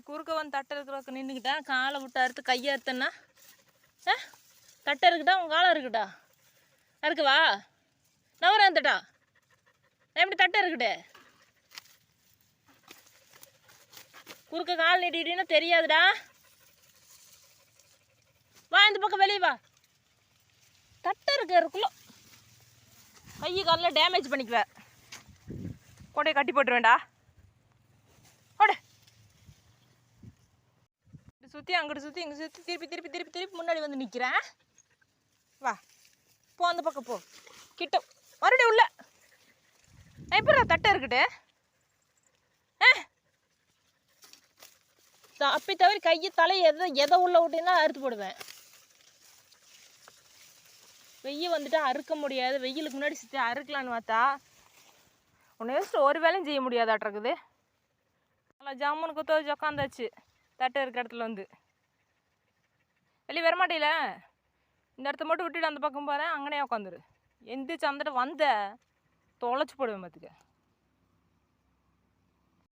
இப்படி குறுக்க வந்து தட்டை இருக்கிறவங்க நின்றுக்கிட்டேன் காலை விட்டு அறுத்து கையை அறுத்தேன்னா ஆ? தட்டை இருக்குடா உன் காலம் இருக்குடா இருக்குவா நவரம் அந்தட்டா எப்படி தட்டை இருக்குடே குறுக்க கால் நீட்டிட்டீங்கன்னா தெரியாதுடா. வா இந்த பக்கம் வெளியே வா. தட்டை இருக்கிறதுக்குள்ள கையை காலில் டேமேஜ் பண்ணிக்குவேன் கொடையை கட்டி போட்டுருவேன்டா. சுற்றி அங்கிட்டு சுற்றி இங்கே சுற்றி திருப்பி திருப்பி திருப்பி திருப்பி முன்னாடி வந்து நிற்கிறேன் வா. போ அந்த பக்கம் போ. கிட்ட. மறுபடியும் உள்ள. எப்படி தட்டை இருக்குட்டு ஆ அப்படி தவிர கையை தலையை எதை எதை உள்ள விட்டீங்கன்னா அறுத்து போடுவேன். வெயில் வந்துட்டு அறுக்க முடியாது. வெயிலுக்கு முன்னாடி சுற்றி அறுக்கலான்னு பார்த்தா உன்னை யோசிச்சு ஒரு வேலையும் செய்ய முடியாதாட்டிருக்குது நல்லா ஜாமுன் குத்த வச்சு உக்காந்தாச்சு. தட்டை இருக்க இடத்துல வந்து. வெளியே வரமாட்டேல? இந்த இடத்த மட்டும் விட்டுட்டு அந்த பக்கம் போகிறேன் அங்கனே உட்காந்துரு எந்திரிச்சு அந்த வந்த தொலைச்சி போடுவேன் பார்த்துக்க